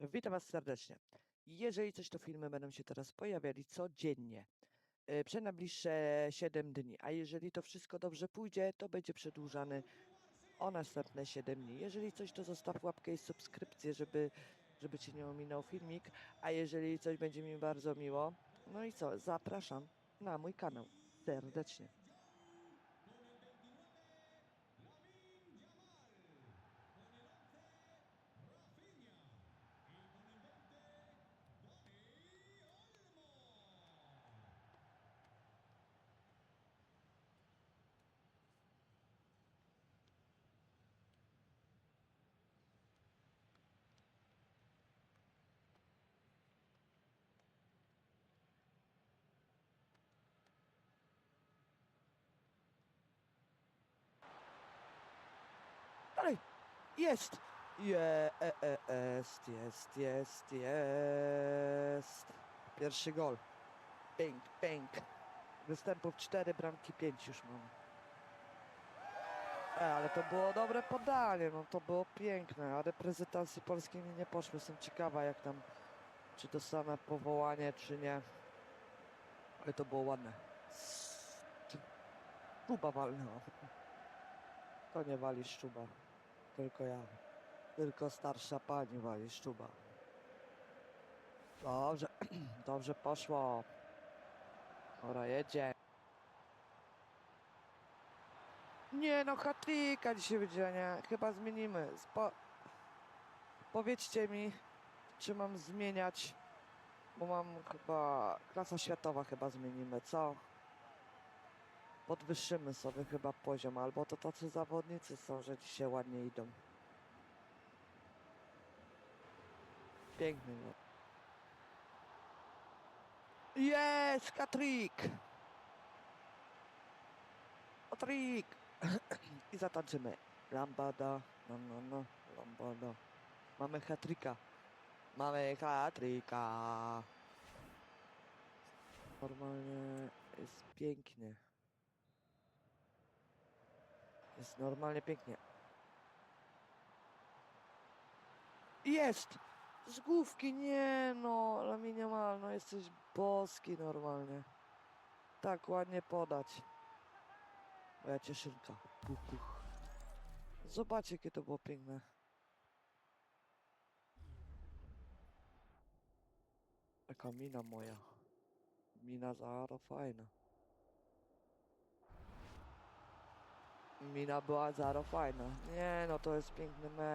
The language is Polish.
Witam Was serdecznie. Jeżeli coś, to filmy będą się teraz pojawiali codziennie e, przez najbliższe 7 dni, a jeżeli to wszystko dobrze pójdzie, to będzie przedłużany o następne 7 dni. Jeżeli coś, to zostaw łapkę i subskrypcję, żeby, żeby Cię nie ominął filmik, a jeżeli coś będzie mi bardzo miło, no i co, zapraszam na mój kanał serdecznie. Jest! Je, e, e, jest, jest, jest, jest. Pierwszy gol. Pęk, pęk. Występów 4, bramki 5 już mamy. E, ale to było dobre podanie, no to było piękne, a reprezentacje polskiej mi nie poszły. Jestem ciekawa jak tam, czy dostanę powołanie, czy nie. Ale to było ładne. Szczuba walnęła. To nie wali szczuba. Tylko ja. Tylko starsza pani wali szczuba. Dobrze, dobrze poszło. Ora jedzie. Nie no, hatlika dzisiaj będzie, nie? Chyba zmienimy. Spo... Powiedzcie mi, czy mam zmieniać, bo mam chyba... Klasa światowa chyba zmienimy, co? Podwyższymy sobie chyba poziom, albo to tacy zawodnicy są, że dzisiaj ładnie idą. Piękny. Jest! Katrik! Katrik! I zatańczymy. Lambada, no, no, no, lambada. Mamy hatrika. Mamy hatrika. Normalnie jest pięknie. Jest normalnie pięknie. Jest! Z główki, nie no, ale minimalno, jesteś boski normalnie. Tak ładnie podać. Moja cieszynka. Zobaczcie, jakie to było piękne. Taka mina moja. Mina Zara fajna. Mina była Zara fajna. Nie no, to jest piękny mecz.